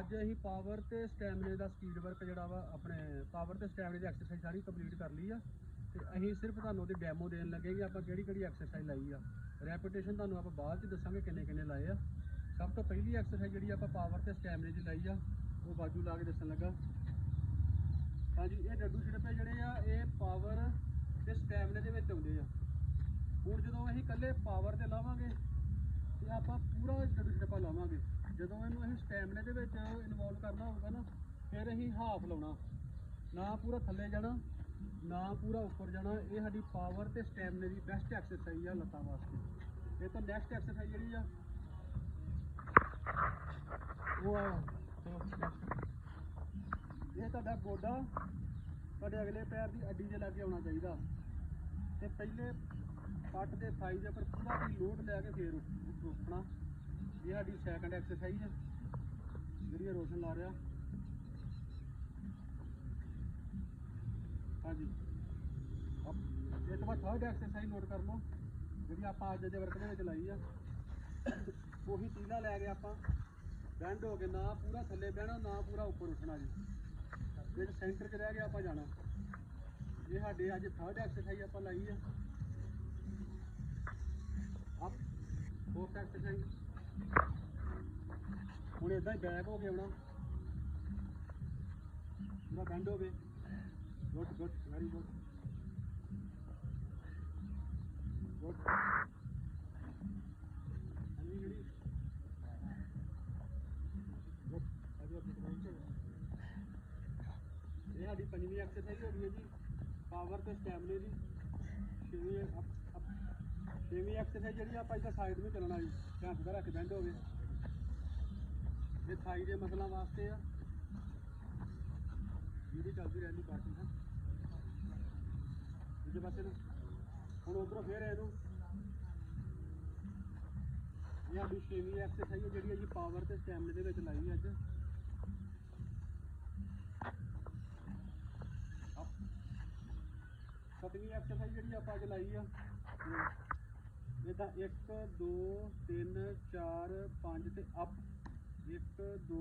ਅੱਜ ਅਸੀਂ ਪਾਵਰ ਤੇ ਸਟੈਮਿਨੇ ਦਾ ਸਪੀਡ ਵਰਕ ਜਿਹੜਾ ਵਾ, ਆਪਣੇ ਪਾਵਰ ਤੇ ਸਟੈਮਿਨਾ ਦੀ ਐਕਸਰਸਾਈਜ਼ ਸਾਰੀ ਕੰਪਲੀਟ ਕਰ ਲਈ ਆ। ਤੇ ਅਸੀਂ ਸਿਰਫ ਤੁਹਾਨੂੰ ਉਹਦੀ ਡੈਮੋ ਦੇਣ ਲੱਗੇ ਕਿ ਆਪਾਂ ਕਿਹੜੀ ਕਿਹੜੀ ਐਕਸਰਸਾਈਜ਼ ਲਾਈ ਆ। ਰੈਪੀਟੇਸ਼ਨ ਤੁਹਾਨੂੰ ਆਪਾਂ ਬਾਅਦ ਚ ਦੱਸਾਂਗੇ ਕਿੰਨੇ ਕਿੰਨੇ ਲਾਏ ਆ। ਸਭ ਤੋਂ ਪਹਿਲੀ ਐਕਸਰਸਾਈਜ਼ ਜਿਹੜੀ ਆਪਾਂ ਪਾਵਰ ਤੇ ਸਟੈਮਿਨਾ ਦੀ ਲਾਈ ਆ, ਉਹ ਬਾਜੂ ਲਾ ਕੇ ਦੱਸਣ ਲੱਗਾ। ਹਾਂਜੀ, ਇਹ ਡੱਡੂ ਛਿੜਪੇ ਜਿਹੜੇ ਆ, ਇਹ ਪਾਵਰ ਤੇ ਸਟੈਮਿਨਾ ਦੇ ਵਿੱਚ ਆਉਂਦੇ ਆ। ਹੁਣ ਜਦੋਂ ਅਸੀਂ ਇਕੱਲੇ ਪਾਵਰ ਤੇ ਲਾਵਾਂਗੇ, ਤੇ ਆਪਾਂ ਪੂਰਾ ਡੱਡੂ ਛਿੜਪਾ ਲਾਵਾਂਗੇ। ਜਦੋਂ ਇਹਨੂੰ ਅਸੀਂ ਸਟੈਮਿਨਾ ਦੇ ਵਿੱਚ ਇਨਵੋਲਵ ਕਰਨਾ ਹੋਊਗਾ ਨਾ, ਫਿਰ ਅਸੀਂ ਹਾਫ ਲਾਉਣਾ। ਨਾ ਪੂਰਾ ਥੱਲੇ ਜਾਣਾ, ਨਾ ਪੂਰਾ ਉੱਪਰ ਜਾਣਾ। ਇਹ ਸਾਡੀ ਪਾਵਰ ਤੇ ਸਟੈਮਿਨਾ ਦੀ ਬੈਸਟ ਐਕਸਰਸਾਈਜ਼ ਆ ਲੱਤਾਂ ਵਾਸਤੇ। ਇਹ ਤਾਂ ਨੈਕਸਟ ਐਕਸਰਸਾਈਜ਼ ਜਿਹੜੀ ਆ। ਉਹ ਆ। ਇਹ ਤੁਹਾਡਾ ਗੋਡਾ, ਤੁਹਾਡੇ ਅਗਲੇ ਪੈਰ ਦੀ ਅੱਡੀ ਦੇ ਲਾਗੇ ਆਉਣਾ ਚਾਹੀਦਾ। ਤੇ ਪਹਿਲੇ ਪੱਟ ਦੇ ਸਾਈਜ਼ ਦੇ ਉੱਪਰ ਪੂਰਾ ਵੀ ਲੋਡ ਲੈ ਕੇ ਫੇਰ ਉੱਠ- ਉੱਠਣਾ। ਇਹ ਸਾਡੀ ਸੈਕੰਡ ਐਕਸਰਸਾਈਜ਼ ਹੈ। ਜਿਹੜੀ ਰੋਸ਼ਨ ਲਾ ਰਿਹਾ। ਹਾਂਜੀ। ਅਬ ਇਹ ਤੋਂ ਬਾਅਦ ਥਰਡ ਐਕਸਰਸਾਈਜ਼ ਨੋਟ ਕਰ ਲਓ। ਜਿਹੜੀ ਆਪਾਂ ਅੱਜ ਦੇ ਵਰਕ ਦੇ ਵਿੱਚ ਲਾਈ ਆ। ਉਹੀ ਤੀਲਾ ਲੈ ਕੇ ਆਪਾਂ ਬੈਂਡ ਹੋ ਕੇ ਨਾ ਪੂਰਾ ਥੱਲੇ ਬਹਿਣਾ, ਨਾ ਪੂਰਾ ਉੱਪਰ ਉੱਠਣਾ ਜੀ। ਵਿੱਚ ਸੈਂਟਰ 'ਚ ਰਹਿ ਕੇ ਆਪਾਂ ਜਾਣਾ। ਇਹ ਸਾਡੇ ਅੱਜ ਥਰਡ ਐਕਸਰਸਾਈਜ਼ ਆਪਾਂ ਲਾਈ ਆ। ਅਪ ਫੋਰਥ ਐਕਸਰਸਾਈਜ਼ ਹੁਣ ਇਦਾਂ ਹੀ ਬੈਕ ਹੋ ਕੇ ਆਉਣਾ। ਪੂਰਾ ਬੈਂਡ ਹੋ ਗਏ good good, very good. Good. ਹਾਂਜੀ ਜਿਹੜੀ। ਗੁੱਡ, ਅਜੇ ਆਪਣੀ ਕਮਾਈ ਚ ਇਹ ਸਾਡੀ ਪੰਜਵੀਂ ਐਕਸਰਸਾਈਜ਼ ਹੋ ਗਈ ਹੈ ਜੀ। ਪਾਵਰ ਤੇ ਸਟੈਮਿਨਾ ਦੀ। ਛੇਵੀਂ ਅਪ- ਅਪ- ਛੇਵੀਂ ਐਕਸਰਸਾਈਜ਼ ਜਿਹੜੀ ਆਪਾਂ ਇੱਧਰ ਸਾਈਡ ਨੂੰ ਚੱਲਣਾ ਜੀ ਧਿਆਨ ਦਾ ਰੱਖ ਬੈਂਡ ਹੋ ਇਹ ਥਾਈ ਦੇ ਮਸਲਾਂ ਵਾਸਤੇ ਆ। ਜਿਹੜੀ ਚੱਲਦੀ ਰਹਿੰਦੀ ਬਾਕੀ ਹੈ ਦੂਜੇ ਪਾਸੇ ਨੂੰ। ਹੁਣ ਉਧਰੋਂ ਫੇਰ ਇਹਨੂੰ। ਇਹ ਸਾਡੀ ਛੇਵੀਂ ਐਕਸਰਸਾਈਜ਼ ਜਿਹੜੀ ਹੈ ਜੀ ਪਾਵਰ ਤੇ ਸਟੈਮਿਨਾ ਦੇ ਵਿੱਚ ਲਾਈ ਅੱਜ। ਅਪ। ਐਕਸਰਸਾਈਜ਼ ਜਿਹੜੀ ਆਪਾਂ ਅੱਜ ਲਾਈ ਆ। ਇਹਦਾ 1 2 3 4 5 ਤੇ ਅਪ 1 2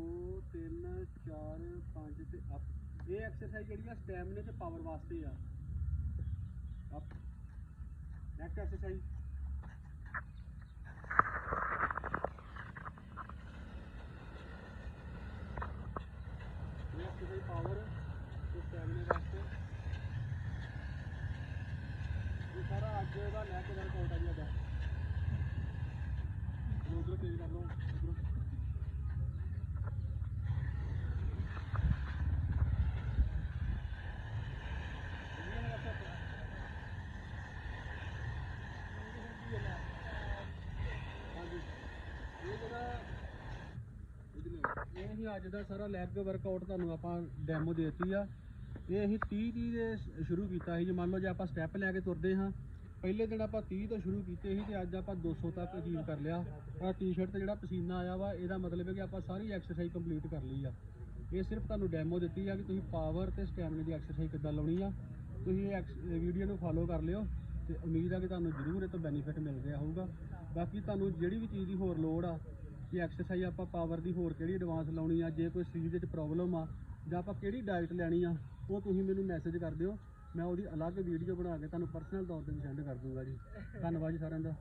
3 4 5 ਤੇ ਅਪ ਇਹ ਐਕਸਰਸਾਈਜ਼ ਜਿਹੜੀ ਆ ਸਟੈਮਿਨਾ ਤੇ ਪਾਵਰ ਵਾਸਤੇ ਆ। ਅਪ ਨੈਕਸਟ ਐਕਸਰਸਾਈਜ਼ ਇਹ ਐਕਸਰਸਾਈਜ਼ ਪਾਵਰ ਤੇ ਸਟੈਮਿਨਾ ਵਾਸਤੇ। ਇਹ ਸਾਰਾ ਅੱਜ ਦਾ ਲੈ ਵਰਕਆਊਟ ਆ ਜੀ ਅੱਜ ਉਧਰ ਤੇਜ਼ ਕਰ ਲਓ ਉਧਰ ਹਾਂਜੀ ਇਹ ਅੱਜ ਦਾ ਸਾਰਾ ਲੈਗ ਵਰਕਆਊਟ ਤੁਹਾਨੂੰ ਆਪਾਂ ਡੈਮੋ ਦੇਤੀ ਆ। ਇਹ ਅਸੀਂ 30 30 ਦੇ ਸ਼ੁਰੂ ਕੀਤਾ ਸੀ ਜੇ। ਮੰਨ ਲਓ ਜੇ ਆਪਾਂ ਸਟੈਪ ਲੈ ਕੇ ਤੁਰਦੇ ਹਾਂ ਪਹਿਲੇ ਦਿਨ ਆਪਾਂ 30 ਤੋਂ ਸ਼ੁਰੂ ਕੀਤੇ ਸੀ ਤੇ ਅੱਜ ਆਪਾਂ 200 ਤੱਕ ਅਚੀਵ ਕਰ ਲਿਆ। ਆ ਟੀ-ਸ਼ਰਟ ਤੇ ਜਿਹੜਾ ਪਸੀਨਾ ਆਇਆ ਵਾ, ਇਹਦਾ ਮਤਲਬ ਹੈ ਕਿ ਆਪਾਂ ਸਾਰੀ ਐਕਸਰਸਾਈਜ਼ ਕੰਪਲੀਟ ਕਰ ਲਈ ਆ। ਇਹ ਸਿਰਫ ਤੁਹਾਨੂੰ ਡੈਮੋ ਦਿੱਤੀ ਆ ਕਿ ਤੁਸੀਂ ਪਾਵਰ ਤੇ ਸਟੈਮਿਨਾ ਦੀ ਐਕਸਰਸਾਈਜ਼ ਕਿੱਦਾਂ ਲਾਉਣੀ ਆ। ਤੁਸੀਂ ਇਹ ਵੀਡੀਓ ਨੂੰ ਫਾਲੋ ਕਰ ਲਿਓ ਤੇ ਉਮੀਦ ਆ ਕਿ ਤੁਹਾਨੂੰ ਜ਼ਰੂਰ ਇਹ ਤੋਂ ਬੈਨੀਫਿਟ ਮਿਲ ਰਿਹਾ ਹੋਊਗਾ। ਬਾਕੀ ਤੁਹਾਨੂੰ ਜਿਹੜੀ ਵੀ ਚੀਜ਼ ਦੀ ਹੋਰ ਲੋੜ ਆ, ਕਿ ਐਕਸਰਸਾਈਜ਼ ਆਪਾਂ ਪਾਵਰ ਦੀ ਹੋਰ ਕਿਹੜੀ ਐਡਵਾਂਸ ਲਾਉਣੀ ਆ, ਜੇ ਕੋਈ ਸਰੀਰ ਵਿੱਚ ਪ੍ਰੋਬਲਮ ਆ ਜਾਂ ਆਪਾਂ ਕਿਹੜੀ ਡਾਈਟ ਲੈਣੀ ਆ, ਉਹ ਤੁਸੀਂ ਮੈਨੂੰ ਮੈਸੇਜ ਕਰ ਦਿਓ। ਮੈਂ ਉਹਦੀ ਅਲੱਗ ਵੀਡੀਓ ਬਣਾ ਕੇ ਤੁਹਾਨੂੰ ਪਰਸਨਲ ਤੌਰ ਤੇ ਸੈਂਡ ਕਰ ਦੂੰਗਾ ਜੀ। ਧੰਨਵਾਦ ਜੀ ਸਾਰਿਆਂ ਦਾ।